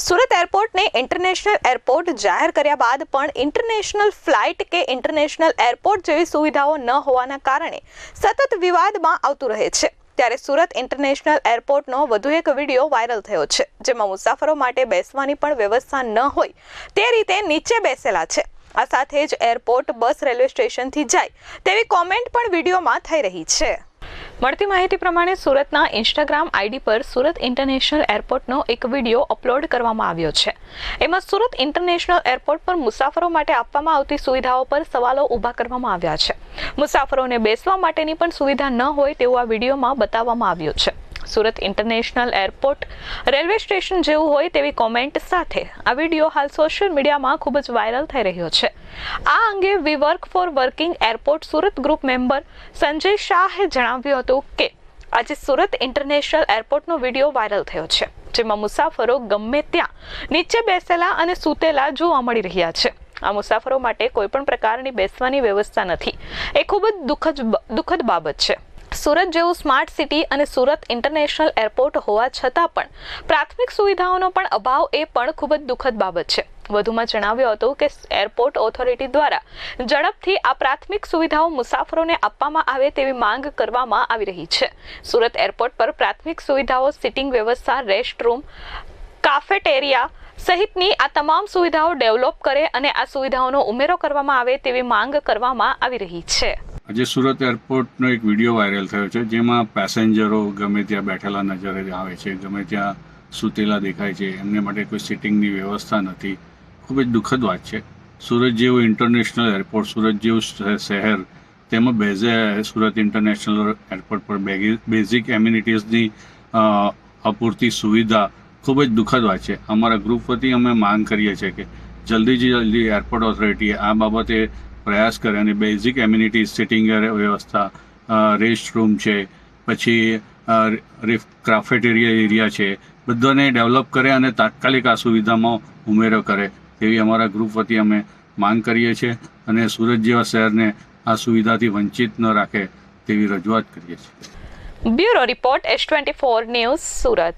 Surat એરપોર્ટને international airport જાહેર કર્યા બાદ પણ ઇન્ટરનેશનલ ફ્લાઇટ કે ઇન્ટરનેશનલ એરપોર્ટ જેવી સુવિધાઓ ન હોવાના કારણે સતત વિવાદમાં આવતું રહે છે. ત્યારે સુરત ઇન્ટરનેશનલ એરપોર્ટનો વધુ એક વીડિયો વાયરલ થયો છે, જેમાં મુસાફરો માટે બેસવાની પણ વ્યવસ્થા ન હોય તે રીતે નીચે બેસેલા છે. આ સાથે જ એરપોર્ટ બસ રેલવે સ્ટેશનથી જાય તેવી કોમેન્ટ પણ વિડીયોમાં થઈ રહી છે. મળતી માહિતી પ્રમાણે સુરતના ઇન્સ્ટાગ્રામ આઈડી પર સુરત ઇન્ટરનેશનલ એરપોર્ટનો એક વીડિયો અપલોડ કરવામાં આવ્યો છે. એમાં સુરત ઇન્ટરનેશનલ એરપોર્ટ પર મુસાફરો માટે આપવામાં આવતી સુવિધાઓ પર સવાલો ઊભા કરવામાં આવ્યા છે. મુસાફરોને બેસવા માટેની પણ સુવિધા ન હોય તેવું આ વિડીયોમાં બતાવવામાં આવ્યું છે. Surat international airport railway station જેવું હોય તેવી કોમેન્ટ સાથે આ વીડિયો હાલ સોશિયલ મીડિયામાં ખૂબ જ વાયરલ થઈ રહ્યો છે. આ અંગે we work for working airport Surat group member Sanjay શાહે જણાવ્યું હતું કે, આજે સુરત ઇન્ટરનેશનલ એરપોર્ટનો વીડિયો વાયરલ થયો છે, જેમાં મુસાફરો ગમે ત્યાં નીચે બેસેલા અને સૂતેલા જોવા મળી રહ્યા છે. આ મુસાફરો માટે કોઈપણ પ્રકારની બેસવાની વ્યવસ્થા નથી. એ ખૂબ જ દુઃખદ દુઃખદ બાબત છે. સુરત જેવું સ્માર્ટ સિટી અને સુરત ઇન્ટરનેશનલ એરપોર્ટ હોવા છતાં પણ પ્રાથમિક સુવિધાઓનો પણ અભાવ એ પણ ખૂબ જ દુઃખદ બાબત છે. વધુમાં જણાવ્યું હતું કે એરપોર્ટ ઓથોરિટી દ્વારા ઝડપથી આ પ્રાથમિક સુવિધાઓ મુસાફરોને આપવામાં આવે તેવી માંગ કરવામાં આવી રહી છે. સુરત એરપોર્ટ પર પ્રાથમિક સુવિધાઓ, સિટિંગ વ્યવસ્થા, રેસ્ટરૂમ, કાફેટેરિયા સહિતની આ તમામ સુવિધાઓ ડેવલપ કરે અને આ સુવિધાઓનો ઉમેરો કરવામાં આવે તેવી માંગ કરવામાં આવી રહી છે. આજે સુરત એરપોર્ટનો એક વીડિયો વાયરલ થયો છે, જેમાં પેસેન્જરો ગમે ત્યાં બેઠેલા નજરે આવે છે, ગમે ત્યાં સૂતેલા દેખાય છે, એમને માટે કોઈ સિટિંગની વ્યવસ્થા નથી. ખૂબ જ દુઃખદ વાત છે. સુરત જેવું ઇન્ટરનેશનલ એરપોર્ટ સુરત જેવું શહેર, તેમાં બેઝે સુરત ઇન્ટરનેશનલ એરપોર્ટ પર બેઝિક એમ્યુનિટીઝની અપૂરતી સુવિધા ખૂબ જ દુઃખદ વાત છે. અમારા ગ્રુપ વતી અમે માંગ કરીએ છીએ કે જલ્દીથી જલ્દી એરપોર્ટ ઓથોરિટી આ બાબતે પ્રયાસ કરે અને બેઝિક એમ્યુનિટી સિટિંગ વ્યવસ્થા રેસ્ટ રૂમ છે, પછી રિફ ક્રાફેટેરિયા એરિયા છે, બધાને ડેવલપ કરે અને તાત્કાલિક આ સુવિધામાં ઉમેરો કરે. તેવી અમારા ગ્રુપ વતી અમે માંગ કરીએ છીએ અને સુરત જેવા શહેરને આ સુવિધાથી વંચિત ન રાખે તેવી રજૂઆત કરીએ છીએ. Bureau report S twenty four news Surat.